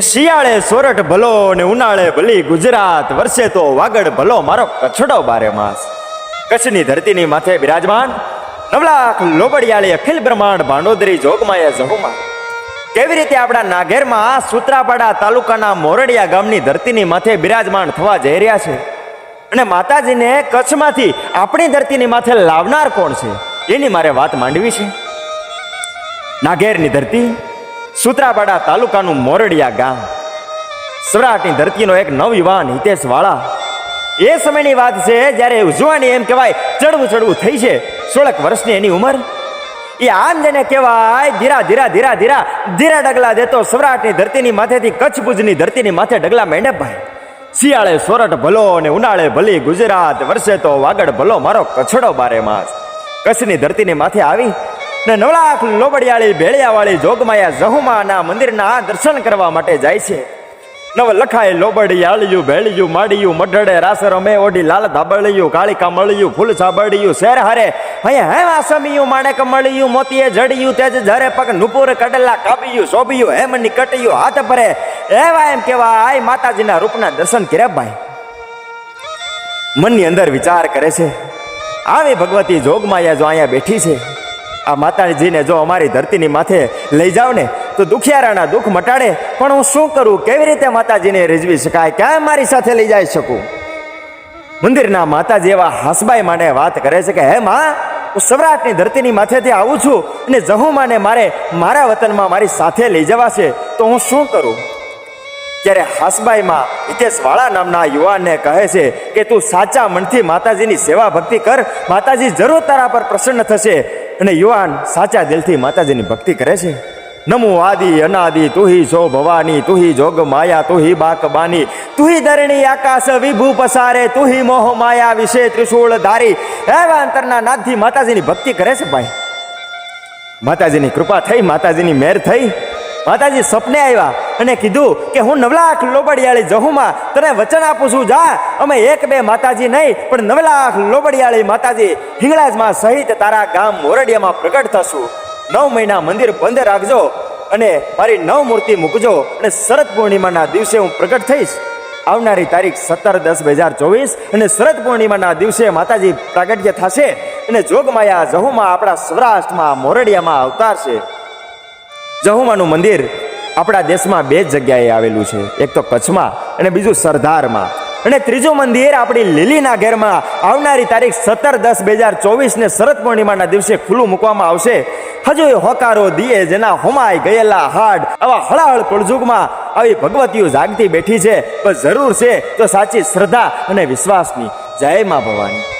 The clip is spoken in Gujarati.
શિયાળે સોરઠ ભલો ને ઉનાળે ભલી ગુજરાત. વર્ષે તો વાગડ ભલો મારો કચ્છડો બારે માસ. કચ્છની ધરતીની માથે બિરાજમાન નવલાખ લોબડિયાળી અખિલ બ્રહ્માંડ ભાંડોદરી જોગમાયા જહુમાં. કેવી રીતે આપણા નાગેરમાં સુત્રાપાડા તાલુકાના મોરડિયા ગામની ધરતીની માથે બિરાજમાન થવા જઈ રહ્યા છે? અને માતાજીને કચ્છમાંથી આપણી ધરતીની માથે લાવનાર કોણ છે? એની મારે વાત માંડવી છે. નાગેરની ધરતી સૂત્રાપાડા તાલુકાનું મોરડિયા ગામ. સૌરાષ્ટ્રની ધરતીનો એક નવયુવાન હિતેશ વાળા એ સમયની વાત છે જ્યારે ઉજવાની એમ કહેવાય ચડવું ચડવું થઈ છે સોળક વર્ષની એની ઉંમર. એ આમ જેને કહેવાય ધીરા ધીરા ધીરા ધીરા ધીરા ડગલા દેતો સવરાટની ધરતીની માથેથી કચ્છ ભુજની ધરતીની માથે ડગલા મેંડપભાઈ શિયાળે સોરઠ ભલો અને ઉનાળે ભલી ગુજરાત વર્ષે તો વાગડ ભલો મારો કછડો બારે માસ. કચ્છની ધરતીની માથે આવી ને નવલાખ લોબડિયાળી ભેળિયાવાળી જોગમાયા જહુમાના મંદિરના દર્શન કરવા માટે જાય છે. નવ લખાય લોબડિયાળિયું, ભેળિયું માડિયું મઢડે રાસર અમે ઓઢી લાલ ધાબળિયું કાળિકા મળિયું ફૂલ સાબળિયું, શેર હારે. અહીંયા હે વાસમિયું માણેક મળિયું, મોતીએ જડિયું, તેજ જરે પગ, નુપુર કડલા કાપિયું શોભિયું હેમની કટિયું હાથ ભરે. એવા એમ કેવાય માતાજીના રૂપના દર્શન કર્યા ભાઈ. મનની અંદર વિચાર કરે છે. આવી ભગવતી જોગમાયા જો અહીંયા બેઠી છે. આ માતાજીને જો અમારી ધરતીની માથે લઈ જાવ ને, તો દુખિયારાના દુઃખ મટાડે. પણ હું શું કરું? કેવી રીતે માતાજીને રીઝવી શકાય? ક્યાં મારી સાથે લઈ જઈ શકું? મંદિરના માતાજી એવા હાસબાઈ માટે વાત કરે છે કે, હે માં, હું સૌરાષ્ટ્રની ધરતીની માથેથી આવું છું અને જહુમાને મારે મારા વતનમાં મારી સાથે લઈ જવાશે તો હું શું કરું? ત્યારે હાસબાઈમાં હિતેશવાળા નામના યુવાનને કહે છે કે, તું સાચા મનથી માતાજીની સેવા ભક્તિ કર. માતાજી જરૂર તારા પર પ્રસન્ન થશે. અને યુવાન સાચા દિલથી માતાજીની ભક્તિ કરે છે. નમો આદિ, અનાદિ, તુહી જો ભવાની, તુહી જોગ માયા, તુહી બાક બાની, તુહી ધરણી આકાશ વિભૂ પસારે, તુહી મોહ માયા વિશે ત્રિશૂળ ધારી. એવા અંતરના નાદથી માતાજીની ભક્તિ કરે છે ભાઈ. માતાજીની કૃપા થઈ, માતાજીની મેર થઈ. માતાજી સપને આવ્યા. અને કીધું કે હું નવલાખ લોબડિયાળી જહુમાં તને વચન આપું છું, જા. અમે એક બે માતાજી નહીં, પણ નવલાખ લોબડિયાળી માતાજી હિંગળાજમાં સહિત તારા ગામ મોરડિયામાં પ્રગટ થશું. નવ મહિના મંદિર બંધ રાખજો અને મારી નવ મૂર્તિ મૂકજો અને શરદ પૂર્ણિમાના દિવસે હું પ્રગટ થઈશ. આવનારી તારીખ સત્તર દસ બે હજાર ચોવીસ અને શરદ પૂર્ણિમાના દિવસે માતાજી પ્રાગટ્ય થશે અને જોગમાયા જહુમાં આપણા સૌરાષ્ટ્રમાં મોરડિયામાં અવતાર છે. જહુમાનું મંદિર આપણા દેશમાં બે જગ્યાએ આવેલું છે. એક તો કચ્છમાં અને બીજું સરદારમાં. અને ત્રીજું મંદિર આપણી લીલીના ઘેરમાં આવનારી તારીખ સત્તર દસ બે હજાર ચોવીસને શરદ પૂર્ણિમાના દિવસે ખુલ્લું મૂકવામાં આવશે. હજુ એ હોકારો દીએ જેના હોમાય ગયેલા હાડ આવા હળાહળ કળજુગમાં આવી ભગવતીઓ જાગતી બેઠી છે. પણ જરૂર છે તો સાચી શ્રદ્ધા અને વિશ્વાસની. જય મા ભવાની.